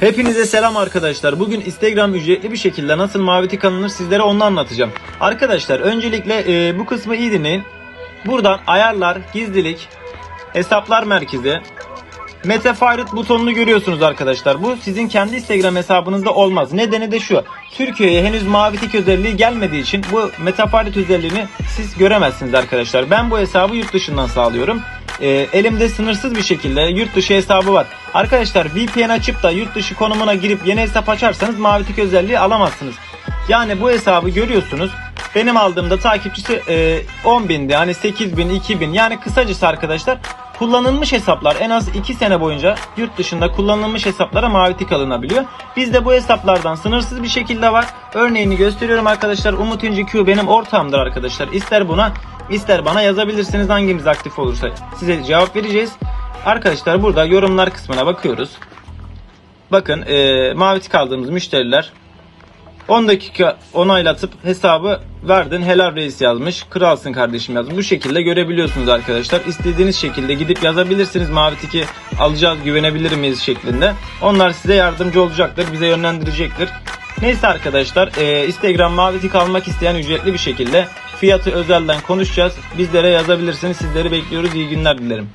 Hepinize selam arkadaşlar. Bugün Instagram ücretli bir şekilde nasıl mavi tik alınır sizlere onu anlatacağım. Arkadaşlar öncelikle e, bu kısmı iyi dinleyin. Buradan ayarlar, gizlilik, hesaplar merkezi, Meta Favorite butonunu görüyorsunuz arkadaşlar. Bu sizin kendi Instagram hesabınızda olmaz. Nedeni de şu. Türkiye'ye henüz mavi tik özelliği gelmediği için bu Meta Favorite özelliğini siz göremezsiniz arkadaşlar. Ben bu hesabı yurt dışından sağlıyorum. Ee, elimde sınırsız bir şekilde yurt dışı hesabı var. Arkadaşlar VPN açıp da yurt dışı konumuna girip yeni hesap açarsanız mavi tik özelliği alamazsınız. Yani bu hesabı görüyorsunuz. Benim aldığımda takipçisi e, 10 bindi yani 8 bin 2 bin yani kısacası arkadaşlar kullanılmış hesaplar en az 2 sene boyunca yurt dışında kullanılmış hesaplara mavi tik alınabiliyor. Bizde bu hesaplardan sınırsız bir şekilde var. Örneğini gösteriyorum arkadaşlar. Umut İnci Q benim ortağımdır arkadaşlar. İster buna ister bana yazabilirsiniz hangimiz aktif olursa size cevap vereceğiz. Arkadaşlar burada yorumlar kısmına bakıyoruz. Bakın e, mavi tik aldığımız müşteriler 10 dakika onaylatıp hesabı verdin helal reis yazmış. Kralsın kardeşim yazmış. Bu şekilde görebiliyorsunuz arkadaşlar. İstediğiniz şekilde gidip yazabilirsiniz. Mavi tiki alacağız güvenebilir miyiz şeklinde. Onlar size yardımcı olacaktır. Bize yönlendirecektir. Neyse arkadaşlar e, Instagram mavi tik almak isteyen ücretli bir şekilde fiyatı özelden konuşacağız. Bizlere yazabilirsiniz. Sizleri bekliyoruz. İyi günler dilerim.